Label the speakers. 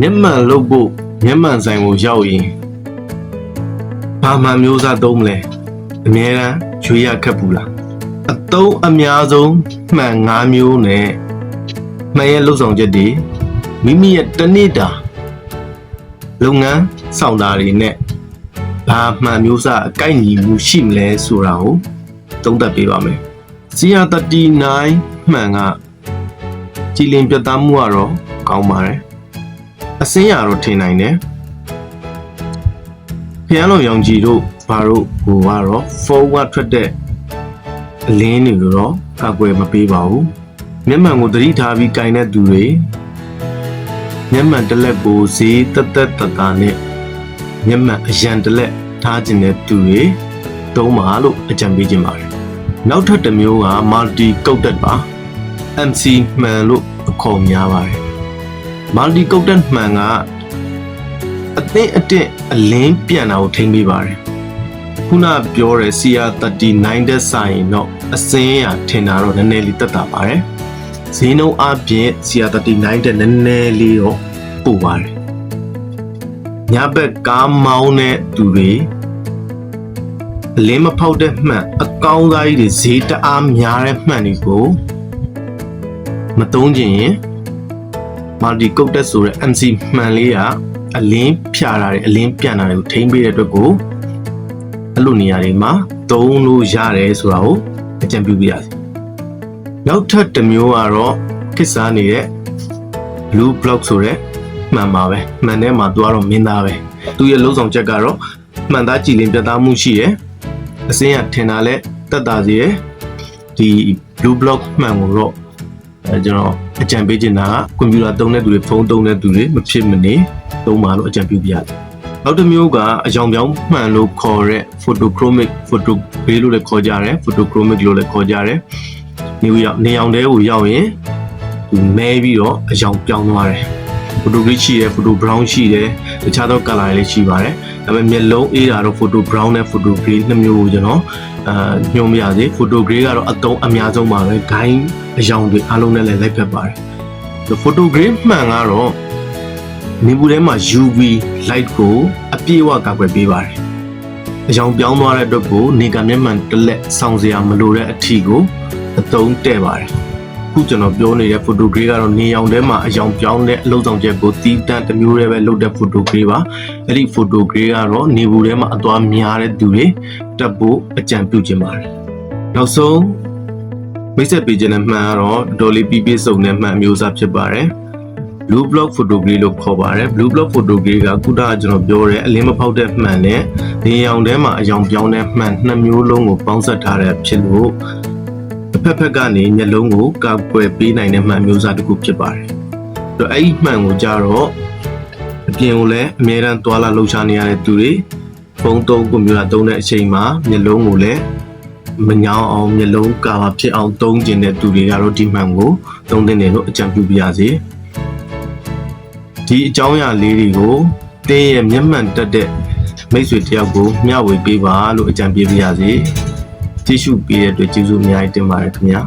Speaker 1: မျက်မှန်လုပ်ဖို့မျက်မှန်ဆိုင်ကိုရောက်ရင်ဘာမှန်မျိုးစားသုံးမလဲအများရန်ရွေးရခက်ဘူးလားအသုံးအများဆုံးမှန်၅မျိုးနဲ့မှန်ရဲ့လှုပ်ဆောင်ချက်တွေမိမိရဲ့တစ်နေ့တာလုပ်ငန်းဆောင်တာတွေနဲ့ဘာမှန်မျိုးစားအကိုက်ညီမှုရှိမလဲဆိုတာကိုသုံးသပ်ပေးပါမယ်စီယာ39မှန်ကကြည်လင်ပြတ်သားမှုကတော့ကောင်းပါတယ် အစင်းရတော့ထင်နိုင်တယ်ဖျန်းလုံးရောင်ကြီးတို့ဘာတို့ဟိုကတော့ forward ထွက်တဲ့အလင်းတွေကိုတော့ကာကွယ်မပေးပါဘူးမျက်မှန်ကိုသတိထားပြီးကင်တဲ့သူတွေမျက်မှန်တစ်လက်ကိုဈေးတက်တက်တတာနဲ့မျက်မှန်အရန်တစ်လက်ထားခြင်းတဲ့သူတွေသုံးပါလို့အကြံပေးခြင်းပါတယ်နောက်ထပ်တစ်မျိုးက multi coated ပါ MC မှန်လို့အခေါ်များပါတယ် မာလတီကုတ်တက်မှန်ကအသင်းအတက်အလင်းပြန်တာကိုထိမ့်ပေးပါတယ်ခုနပြောတဲ့ CR39 တဲ့ဆိုင်တော့အစင်းရထင်တာတော့နည်းနည်းလေးတက်တာပါတယ်ဈေးနှုန်းအပြင် CR39 တဲ့နည်းနည်းလေးတော့ပို့ပါတယ်ညဘက်ကားမောင်းတဲ့သူတွေအလင်းမဖောက်တဲ့မှန်အကောင်းစားကြီးတွေဈေးတအားများတဲ့မှန်တွေကိုမသုံးခြင်းရင် မာလတီကုတ်တက်ဆိုတဲ့ MC မှန်လေးကအလင်းဖြာတာတွေအလင်းပြန်တာတွေကိုထိမ့်ပေးတဲ့အတွက်ကိုအဲ့လိုနေရာတွေမှာသုံးလို့ရတယ်ဆိုတာကိုအကြံပြုပြရစီနောက်ထပ်တစ်မျိုးကတော့ခစ်စားနေတဲ့ blue block ဆိုတဲ့မှန်ပါပဲမှန်ထဲမှာသူကတော့မင်းသားပဲသူရဲ့လုံးဆောင်ချက်ကတော့မှန်သားကြည်လင်ပြတ်သားမှုရှိတယ်အစင်းရထင်တာလဲတက်တာစီရယ်ဒီ blue block မှန်ကိုတော့ အဲကျွန်တော်အကြံပေးချင်တာကကွန်ပျူတာသုံးတဲ့သူတွေဖုန်းသုံးတဲ့သူတွေမဖြစ်မနေသုံးပါလို့အကြံပြုပြရတယ်။နောက်တစ်မျိုးကအယောင်ပြောင်းမှန်လို့ခေါ်တဲ့ photochromic photo gray လို့လည်းခေါ်ကြတယ် photochromic လို့လည်းခေါ်ကြတယ်။နေရောက်နေအောင်တဲကိုရောက်ရင်သူမဲပြီးတော့အယောင်ပြောင်းသွားတယ်။ photo gray ရှိတယ် photo brown ရှိတယ်တခြားသော color တွေလည်းရှိပါတယ်။ဒါပေမဲ့မျက်လုံးအေးတာတော့ photo brown နဲ့ photo gray နှစ်မျိုးကိုကျွန်တော်အာညွှန်ပြရစီ photo gray ကတော့အသုံးအများဆုံးပါပဲ gain အယောင်တွေအားလုံးနဲ့လည်းလိုက်ဖက်ပါတယ် photograph မှန်ကတော့နေပူထဲမှာ UV light ကိုအပြည့်အဝကာကွယ်ပေးပါတယ်။အကြောင်ပြောင်းသွားတဲ့အတွက်ကိုနေကမျက်မှန်တစ်လက်စောင့်စရာမလိုတဲ့အထီကိုအသုံးတဲ့ပါတယ်။ ခုကျွန်တော်ပြောနေတဲ့ photograph ကတော့နေရောင်ထဲမှာအကြောင်ပြောင်းတဲ့အလုပ်ဆောင်ချက်ကိုတီးတန့်တစ်မျိုးတည်းပဲလုပ်တဲ့ photograph ပါ။အဲ့ဒီ photograph ကတော့နေပူထဲမှာအသွားများတဲ့သူတွေတက်ဖို့အကြံပြုခြင်းပါတယ်။နောက်ဆုံးမိတ်ဆက်ပေးခြင်းနဲ့မှန်ကတော့ဒေါ်လေးပြပြစုံတဲ့မှန်အမျိုးအစားဖြစ်ပါတယ် blue block photography လို့ခေါ်ပါတယ် blue block photography ကကုတာကကျွန်တော်ပြောတဲ့အလင်းမဖောက်တဲ့မှန်နဲ့နေရောင်ထဲမှာအယောင်ပြောင်းတဲ့မှန်နှစ်မျိုးလုံးကိုပေါင်းစပ်ထားတဲ့ဖြစ်လို့တစ် ဖက်ဖက်ကနေမျက်လုံးကိုကာကွယ်ပေးနိုင်တဲ့မှန်မျိုးစားတစ်ခုဖြစ်ပါတယ်အဲ့တော့အဲ့ဒီမှန်ကိုကြတော့အပြင်ကိုလည်းအမြဲတမ်းသွာလာလှုပ်ရှားနေရတဲ့သူတွေဖုန်းသုံးကွန်ပျူတာသုံးတဲ့အချိန်မှာမျက်လုံးကိုလည်းမညောင်းအောင်မျက်လုံးကာပါဖြစ်အောင်သုံးကျင်တဲ့သူတွေကတော့ဒီမှန်ကိုသုံးသင့်တယ်လို့အကြံပြုပါရစေဒီအကြောင်းအရာလေးတွေကိုတင်းရဲ့မျက်မှန်တက်တဲ့မိတ်ဆွေတယောက်ကိုမျှဝေပေးပါလို့အကြံပေးပါရစေ ကြည့်ရှုပေးတဲ့အတွက်ကျေးဇူးအများကြီးတင်ပါတယ်ခင်ဗျာ